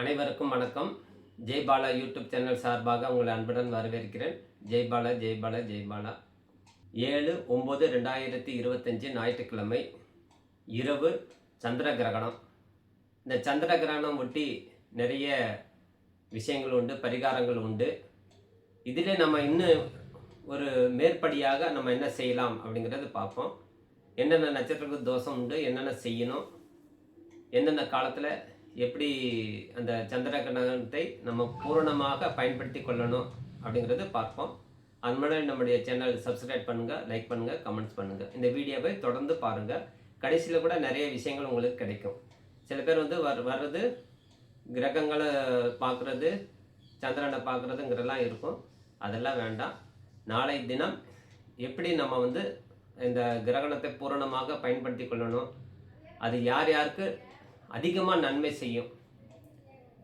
அனைவருக்கும் வணக்கம். Jaibala YouTube channel சார்பாக உங்களை அன்புடன் வரவேற்கிறேன். ஜெய்பாலா ஜெய்பாலா ஜெய்பாலா ஏழு ஒம்பது ரெண்டாயிரத்தி இருபத்தஞ்சி ஞாயிற்றுக்கிழமை இரவு சந்திர கிரகணம் இந்த சந்திர கிரகணம் ஒட்டி நிறைய விஷயங்கள் உண்டு பரிகாரங்கள் உண்டு. இதிலே நம்ம இன்னும் ஒரு மேற்படியாக நம்ம என்ன செய்யலாம் அப்படிங்கிறது பார்ப்போம். என்னென்ன நட்சத்திரத்துக்கு தோஷம் உண்டு என்னென்ன செய்யணும் எந்தெந்த காலத்தில் எப்படி அந்த சந்திர கிரகணத்தை நம்ம பூரணமாக பயன்படுத்தி கொள்ளணும் அப்படிங்கிறது பார்ப்போம். அது முன்னாடி நம்முடைய சேனல் சப்ஸ்கிரைப் பண்ணுங்கள் லைக் பண்ணுங்கள் கமெண்ட்ஸ் பண்ணுங்கள் இந்த வீடியோவை தொடர்ந்து பாருங்கள் கடைசியில் கூட நிறைய விஷயங்கள் உங்களுக்கு கிடைக்கும். சில பேர் வந்து வர் வர்றது கிரகங்களை பார்க்குறது சந்திரனை பார்க்குறதுங்கிறதெல்லாம் இருக்கும். அதெல்லாம் வேண்டாம். நாளை தினம் எப்படி நம்ம வந்து இந்த கிரகணத்தை பூரணமாக பயன்படுத்தி கொள்ளணும் அது யார் யாருக்கு அதிகமாக நன்மை செய்யும்.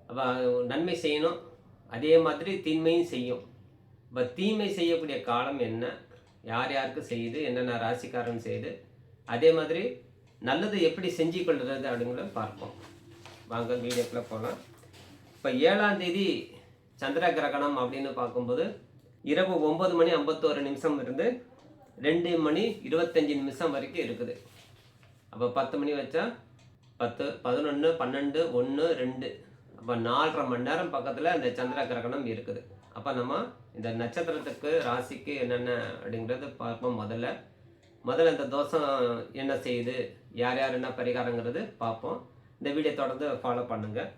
அப்போ நன்மை செய்யணும். அதே மாதிரி தீமையும் செய்யும். இப்போ தீமை செய்யக்கூடிய காலம் என்ன? யார் யாருக்கு செய்யுது? என்னென்ன ராசிக்காரன் செய்யுது? அதே மாதிரி நல்லது எப்படி செஞ்சு கொள்வது அப்படிங்கிறத பார்ப்போம். வாங்க வீடியோக்குள்ளே போகலாம். இப்போ ஏழாம் தேதி சந்திர கிரகணம் அப்படின்னு பார்க்கும்போது இரவு ஒம்பது மணி ஐம்பத்தோரு நிமிஷம் இருந்து ரெண்டு மணி இருபத்தஞ்சி நிமிஷம் வரைக்கும் இருக்குது. அப்போ பத்து மணி வச்சா பத்து பதினொன்று பன்னெண்டு ஒன்று ரெண்டு. அப்போ நாலரை மணி நேரம் பக்கத்தில் அந்த சந்திர கிரகணம் இருக்குது. அப்போ நம்ம இந்த நட்சத்திரத்துக்கு ராசிக்கு என்னென்ன அப்படிங்கிறது பார்ப்போம் முதல்ல. முதல்ல இந்த தோஷம் என்ன செய்யுது? யார் யார் என்ன பரிகாரங்கிறது பார்ப்போம். இந்த வீடியோ தொடர்ந்து ஃபாலோ பண்ணுங்கள்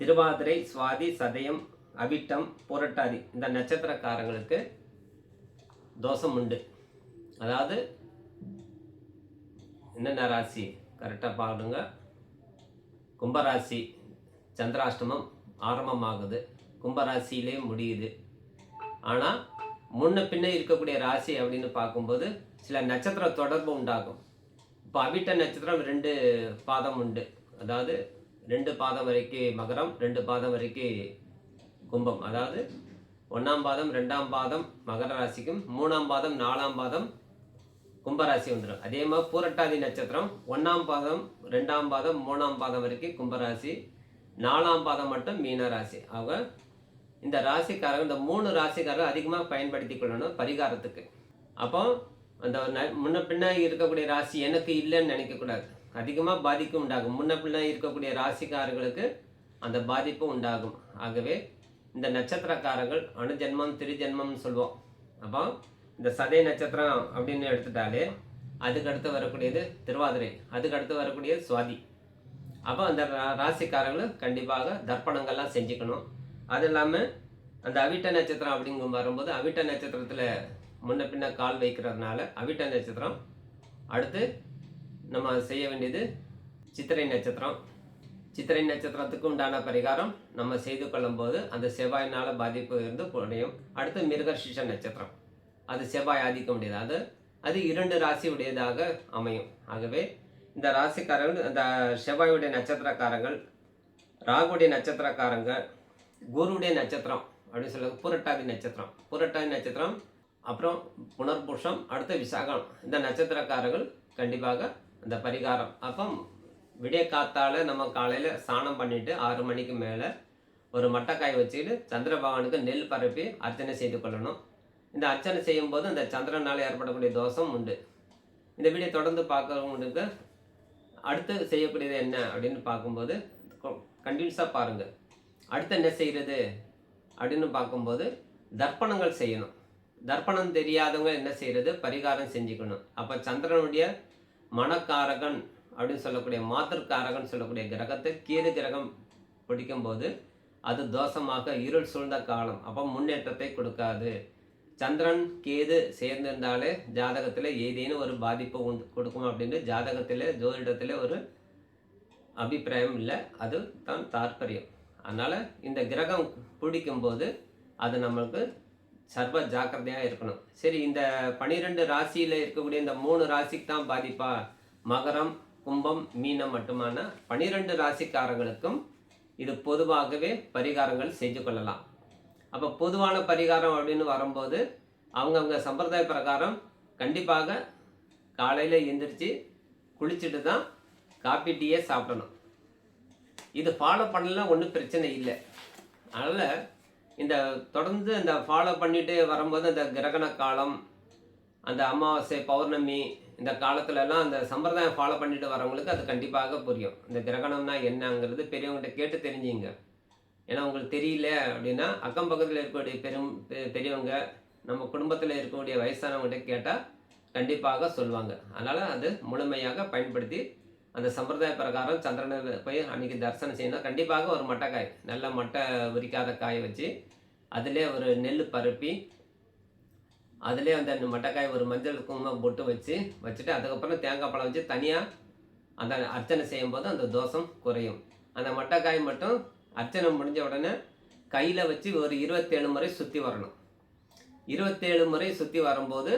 திருவாதிரை சுவாதி சதயம் அவிட்டம் புரட்டாதி இந்த நட்சத்திரக்காரங்களுக்கு தோஷம் உண்டு. அதாவது என்னென்ன ராசி? கரெக்டாக பாருங்க. கும்பராசி சந்திராஷ்டமம் ஆரம்பமாகுது. கும்பராசியிலே முடியுது. ஆனால் முன்ன பின்ன இருக்கக்கூடிய ராசி அப்படின்னு பார்க்கும்போது சில நட்சத்திர தொடர்பு உண்டாகும். இப்போ அவிட்ட நட்சத்திரம் ரெண்டு பாதம் உண்டு. அதாவது ரெண்டு பாதம் வரைக்கும் மகரம் ரெண்டு பாதம் வரைக்கும் கும்பம். அதாவது ஒன்றாம் பாதம் ரெண்டாம் பாதம் மகர ராசிக்கும் மூணாம் பாதம் நாலாம் பாதம் கும்பராசி வந்துடும் அதே மாதிரி பூரட்டாதி நட்சத்திரம் ஒன்றாம் பாதம் ரெண்டாம் பாதம் மூணாம் பாதம் வரைக்கும் கும்பராசி. நாலாம் பாதம் மட்டும் மீன ராசி. அவங்க இந்த ராசிக்காரங்க இந்த மூணு ராசிக்காரங்க அதிகமாக பயன்படுத்தி கொள்ளணும் பரிகாரத்துக்கு. அப்போ அந்த முன்ன பின்ன இருக்கக்கூடிய ராசி எனக்கு இல்லைன்னு நினைக்கக்கூடாது அதிகமாக பாதிப்பு உண்டாகும். முன்ன பின்ன இருக்கக்கூடிய ராசிக்காரர்களுக்கு அந்த பாதிப்பு உண்டாகும். ஆகவே இந்த நட்சத்திரக்காரர்கள் அணுஜென்மம் திருஜென்மம்னு சொல்லுவோம் அப்போ இந்த சதய நட்சத்திரம் அப்படின்னு எடுத்துட்டாலே அதுக்கு அடுத்து வரக்கூடியது திருவாதிரை அதுக்கு அடுத்து வரக்கூடியது சுவாதி. அப்போ அந்த ரா- ராசிக்காரங்களும் கண்டிப்பாக தர்ப்பணங்கள்லாம் செஞ்சுக்கணும். அது இல்லாமல் அந்த அவிட்ட நட்சத்திரம் அப்படிங்கும் வரும்போது அவிட்ட நட்சத்திரத்தில் முன்ன பின்ன கால் வைக்கிறதுனால அவிட்ட நட்சத்திரம் அடுத்து நம்ம செய்ய வேண்டியது சித்திரை நட்சத்திரம். சித்திரை நட்சத்திரத்துக்கு உண்டான பரிகாரம் நம்ம செய்து கொள்ளும்போது அந்த செவ்வாயினால் பாதிப்பு இருந்து குறையும். அடுத்து மிருகர்ஷிஷ நட்சத்திரம். அது செவ்வாய் ஆதிக்க உடையதாக அது அது இரண்டு ராசி உடையதாக அமையும். ஆகவே இந்த ராசிக்காரர்கள் அந்த செவ்வாயுடைய நட்சத்திரக்காரங்கள் ராகுடைய நட்சத்திரக்காரங்க குருவுடைய நட்சத்திரம் அப்படின்னு சொல்ல புரட்டாதி நட்சத்திரம். புரட்டாதி நட்சத்திரம் அப்புறம் புனர்புஷம் அடுத்த விசாகம். இந்த நட்சத்திரக்காரர்கள் கண்டிப்பாக அந்த பரிகாரம். அப்போ விடிய காத்தால் நம்ம காலையில் ஸ்நானம் பண்ணிவிட்டு ஆறு மணிக்கு மேலே ஒரு மட்டைக்காய் வச்சுக்கிட்டு சந்திர பகவானுக்கு நெல் பரப்பி அர்ச்சனை செய்து கொள்ளணும். இந்த அர்ச்சனை செய்யும்போது அந்த சந்திரனால் ஏற்படக்கூடிய தோஷம் உண்டு. இந்த வீடியோ தொடர்ந்து பார்க்கறவங்களுக்கு அடுத்து செய்யக்கூடியது என்ன அப்படின்னு பார்க்கும்போது கண்டினியூஸாக பாருங்கள் அடுத்து என்ன செய்கிறது அப்படின்னு பார்க்கும்போது தர்ப்பணங்கள் செய்யணும். தர்ப்பணம் தெரியாதவங்க என்ன செய்கிறது பரிகாரம் செஞ்சுக்கணும். அப்போ சந்திரனுடைய மனக்காரகன் அப்படின்னு சொல்லக்கூடிய மாத்திருக்காரகன் சொல்லக்கூடிய கிரகத்தை கேது கிரகம் பிடிக்கும்போது அது தோஷமாக இருள் சூழ்ந்த காலம். அப்போ முன்னேற்றத்தை கொடுக்காது. சந்திரன் கேது சேர்ந்திருந்தாலே ஜாதகத்தில் ஏதேனும் ஒரு பாதிப்பு உண்டு கொடுக்கும் அப்படின்ட்டு ஜாதகத்தில் ஜோதிடத்தில் ஒரு அபிப்பிராயம் இல்லை. அது தான் தாற்பயம். அதனால் இந்த கிரகம் பிடிக்கும்போது அது நம்மளுக்கு சர்வ ஜாக்கிரதையாக இருக்கணும். சரி இந்த பனிரெண்டு ராசியில் இருக்கக்கூடிய இந்த மூணு ராசிக்கு தான் பாதிப்பா? மகரம் கும்பம் மீனம் மட்டுமான? பனிரெண்டு ராசிக்காரங்களுக்கும் இது பொதுவாகவே பரிகாரங்கள் செஞ்சு கொள்ளலாம். அப்போ பொதுவான பரிகாரம் அப்படின்னு வரும்போது அவங்கவுங்க சம்பிரதாய பிரகாரம் கண்டிப்பாக காலையில் எந்திரிச்சு குளிச்சுட்டு தான் காப்பி டீயே சாப்பிடணும். இது ஃபாலோ பண்ணலாம் ஒன்றும் பிரச்சனை இல்லை. அதனால் இந்த தொடர்ந்து இந்த ஃபாலோ பண்ணிட்டு வரும்போது அந்த கிரகண காலம் அந்த அமாவாசை பௌர்ணமி இந்த காலத்துலலாம் அந்த சம்பிரதாயம் ஃபாலோ பண்ணிட்டு வரவங்களுக்கு அது கண்டிப்பாக புரியும். இந்த கிரகணம்னா என்னங்கிறது பெரியவங்ககிட்ட கேட்டு தெரிஞ்சுங்க. ஏன்னா உங்களுக்கு தெரியல அப்படின்னா அக்கம் பக்கத்தில் இருக்கக்கூடிய பெரும் பெ- பெரியவங்க நம்ம குடும்பத்தில் இருக்கக்கூடிய வயசானவங்ககிட்ட கேட்டால் கண்டிப்பாக சொல்லுவாங்க. அதனால் அது முழுமையாக பயன்படுத்தி அந்த சம்பிரதாய பிரகாரம் சந்திரனை போய் அன்றைக்கி தரிசனம் செய்யணும் கண்டிப்பாக ஒரு மட்டைக்காய் நல்ல மட்டை உரிக்காத காய வச்சு அதிலே ஒரு நெல் பரப்பி அதிலே அந்த மட்டைக்காய் ஒரு மஞ்சள் குங்குமம் போட்டு வச்சு வச்சுட்டு அதுக்கப்புறம் தேங்காய் பழம் வச்சு தனியாக அந்த அர்ச்சனை செய்யும்போது அந்த தோஷம் குறையும். அந்த மட்டைக்காய் மட்டும் அர்ச்சனை முடிஞ்ச உடனே கையில் வச்சு ஒரு இருபத்தேழு முறை சுற்றி வரணும். இருபத்தேழு முறை சுற்றி வரும்போது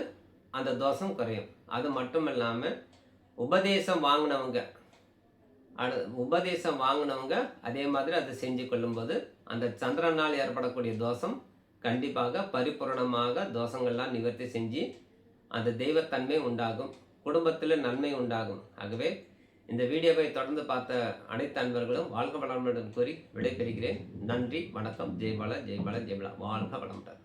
அந்த தோஷம் குறையும். அது மட்டும் இல்லாமல் உபதேசம் வாங்கினவங்க அடு உபதேசம் வாங்கினவங்க அதே மாதிரி அதை செஞ்சு கொள்ளும்போது அந்த சந்திரனால் ஏற்படக்கூடிய தோஷம் கண்டிப்பாக பரிபூரணமாக தோஷங்கள்லாம் நிவர்த்தி செஞ்சு அந்த தெய்வத்தன்மை உண்டாகும். குடும்பத்தில் நன்மை உண்டாகும். ஆகவே இந்த வீடியோவை தொடர்ந்து பார்த்த அனைத்து அன்பர்களும் வாழ்க வளமுடன் கூறி விடைபெறுகிறேன். நன்றி வணக்கம். ஜெய்பால ஜெய்பால ஜெய்பாலா வாழ்க வளமுடன்.